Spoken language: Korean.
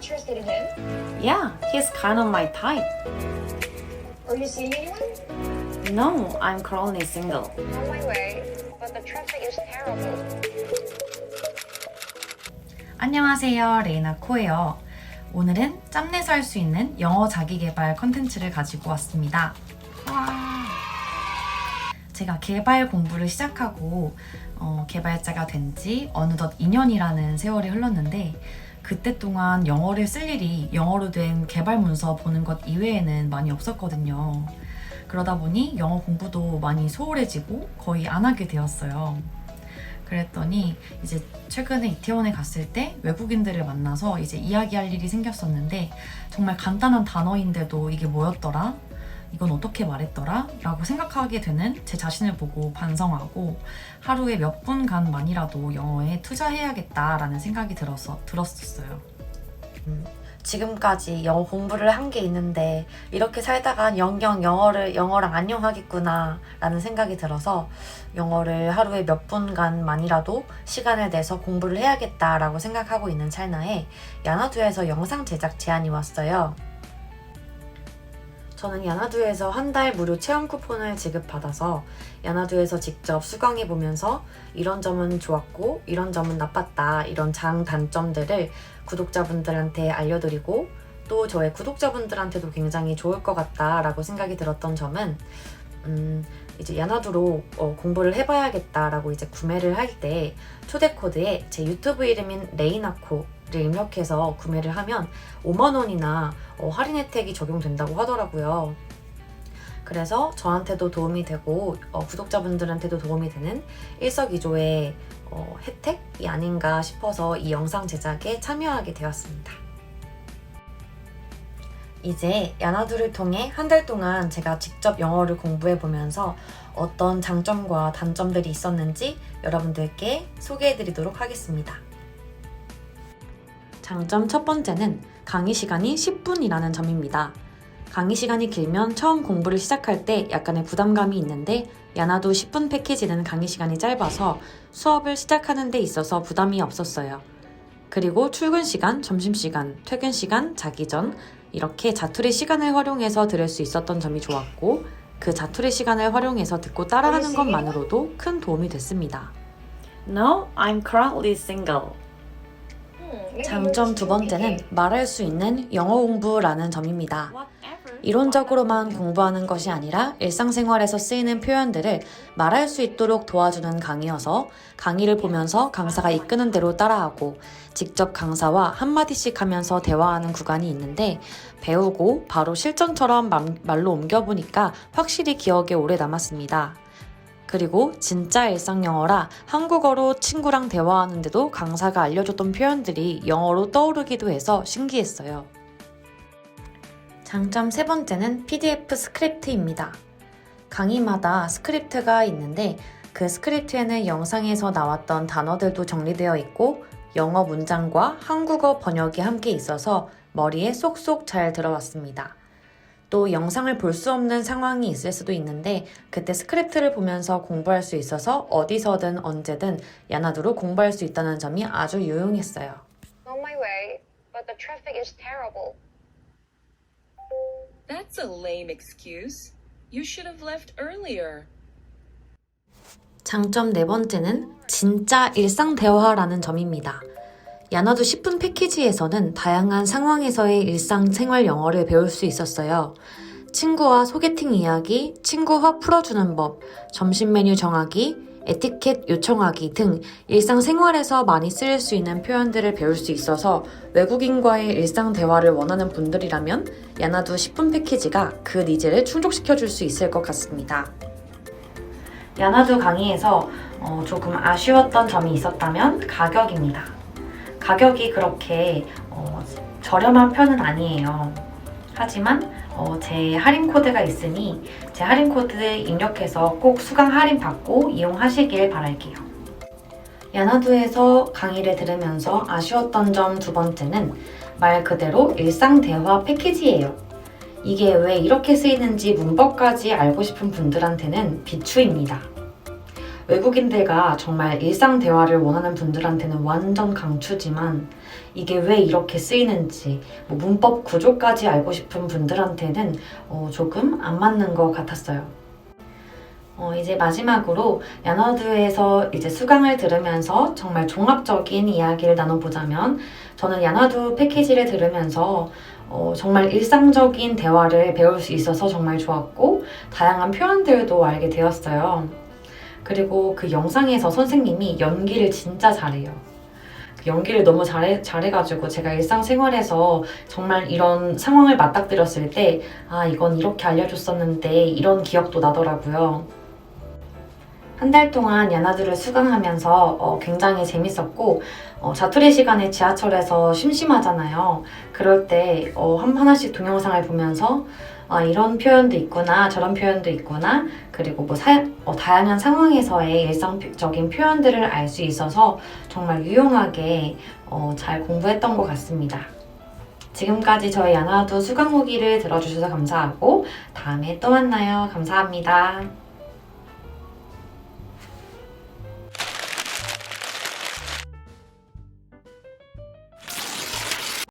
interested in him? Yeah, he's kind of my type. Are you seeing anyone? No, I'm currently single. On my way, but the traffic is terrible. 안녕하세요, 레이나 코예요. 오늘은 짬내서 할 수 있는 영어 자기개발 컨텐츠를 가지고 왔습니다. 와. 제가 개발 공부를 시작하고 어, 개발자가 된 지 어느덧 2년이라는 세월이 흘렀는데 그때 동안 영어를 쓸 일이 영어로 된 개발 문서 보는 것 이외에는 많이 없었거든요. 그러다 보니 영어 공부도 많이 소홀해지고 거의 안 하게 되었어요. 그랬더니 이제 최근에 이태원에 갔을 때 외국인들을 만나서 이제 이야기할 일이 생겼었는데 정말 간단한 단어인데도 이게 뭐였더라? 이건 어떻게 말했더라? 라고 생각하게 되는 제 자신을 보고 반성하고 하루에 몇 분간만이라도 영어에 투자해야겠다라는 생각이 들어서 들었었어요. 음, 지금까지 영어 공부를 한 게 있는데 이렇게 살다가 영영 영어를 영어랑 안녕하겠구나 라는 생각이 들어서 영어를 하루에 몇 분간만이라도 시간을 내서 공부를 해야겠다라고 생각하고 있는 찰나에 야나두에서 영상 제작 제안이 왔어요. 저는 야나두에서 한 달 무료 체험 쿠폰을 지급받아서 야나두에서 직접 수강해 보면서 이런 점은 좋았고 이런 점은 나빴다 이런 장 단점들을 구독자분들한테 알려드리고 또 저의 구독자분들한테도 굉장히 좋을 것 같다라고 생각이 들었던 점은 음, 이제 야나두로 어, 공부를 해봐야겠다라고 이제 구매를 할 때 초대 코드에 제 유튜브 이름인 레이나코 를 입력해서 구매를 하면 5만 원이나 어, 할인 혜택이 적용된다고 하더라고요. 그래서 저한테도 도움이 되고 어, 구독자분들한테도 도움이 되는 일석이조의 어, 혜택이 아닌가 싶어서 이 영상 제작에 참여하게 되었습니다. 이제 야나두를 통해 한 달 동안 제가 직접 영어를 공부해 보면서 어떤 장점과 단점들이 있었는지 여러분들께 소개해 드리도록 하겠습니다. 장점 첫 번째는 강의 시간이 10분이라는 점입니다. 강의 시간이 길면 처음 공부를 시작할 때 약간의 부담감이 있는데 야나두 10분 패키지는 강의 시간이 짧아서 수업을 시작하는 데 있어서 부담이 없었어요. 그리고 출근 시간, 점심 시간, 퇴근 시간, 자기 전 이렇게 자투리 시간을 활용해서 들을 수 있었던 점이 좋았고 그 자투리 시간을 활용해서 듣고 따라하는 것만으로도 큰 도움이 됐습니다. No, I'm currently single. Maybe 장점 두 번째는. 말할 수 있는 영어 공부라는 점입니다. 이론적으로만 공부하는 것이 아니라 일상생활에서 쓰이는 표현들을 말할 수 있도록 도와주는 강의여서 강의를 보면서 강사가 이끄는 대로 따라하고 직접 강사와 한마디씩 하면서 대화하는 구간이 있는데 배우고 바로 실전처럼 맘- 말로 옮겨보니까 확실히 기억에 오래 남았습니다. 그리고 진짜 일상 영어라 한국어로 친구랑 대화하는데도 강사가 알려줬던 표현들이 영어로 떠오르기도 해서 신기했어요. 장점 세 번째는 PDF 스크립트입니다. 강의마다 스크립트가 있는데 그 스크립트에는 영상에서 나왔던 단어들도 정리되어 있고 영어 문장과 한국어 번역이 함께 있어서 머리에 쏙쏙 잘 들어왔습니다. 또 영상을 볼 수 없는 상황이 있을 수도 있는데 그때 스크립트를 보면서 공부할 수 있어서 어디서든 언제든 야나두로 공부할 수 있다는 점이 아주 유용했어요. On my way, but the traffic is terrible. That's a lame excuse. You should have left earlier. 장점 네 번째는 진짜 일상 대화라는 점입니다. 야나두 10분 패키지에서는 다양한 상황에서의 일상 생활 영어를 배울 수 있었어요. 친구와 소개팅 이야기, 친구 화 풀어주는 법, 점심 메뉴 정하기, 에티켓 요청하기 등 일상생활에서 많이 쓰일 수 있는 표현들을 배울 수 있어서 외국인과의 일상 대화를 원하는 분들이라면 야나두 10분 패키지가 그 니즈를 충족시켜 줄 수 있을 것 같습니다. 야나두 강의에서 어, 조금 아쉬웠던 점이 있었다면 가격입니다. 가격이 그렇게 어, 저렴한 편은 아니에요. 하지만 어, 제 할인 코드가 있으니 제 할인 코드 입력해서 꼭 수강 할인 받고 이용하시길 바랄게요. 야나두에서 강의를 들으면서 아쉬웠던 점 두 번째는 말 그대로 일상 대화 패키지예요. 이게 왜 이렇게 쓰이는지 문법까지 알고 싶은 분들한테는 비추입니다. 외국인들과 정말 일상 대화를 원하는 분들한테는 완전 강추지만 이게 왜 이렇게 쓰이는지 뭐 문법 구조까지 알고 싶은 분들한테는 어, 조금 안 맞는 것 같았어요. 어, 이제 마지막으로 야너드에서 이제 수강을 들으면서 정말 종합적인 이야기를 나눠보자면 저는 야너드 패키지를 들으면서 어, 정말 일상적인 대화를 배울 수 있어서 정말 좋았고 다양한 표현들도 알게 되었어요. 그리고 그 영상에서 선생님이 연기를 진짜 잘해요. 그 연기를 너무 잘해, 잘해가지고 제가 일상생활에서 정말 이런 상황을 맞닥뜨렸을 때, 아, 이건 이렇게 알려줬었는데, 이런 기억도 나더라고요. 한 달 동안 야나들을 수강하면서 어, 굉장히 재밌었고, 어, 자투리 시간에 지하철에서 심심하잖아요. 그럴 때 어, 한 하나씩 동영상을 보면서 아, 이런 표현도 있구나, 저런 표현도 있구나, 그리고 뭐 사- 어, 다양한 상황에서의 일상적인 표현들을 알 수 있어서 정말 유용하게 어, 잘 공부했던 것 같습니다. 지금까지 저희 야나두 수강 후기를 들어주셔서 감사하고 다음에 또 만나요. 감사합니다.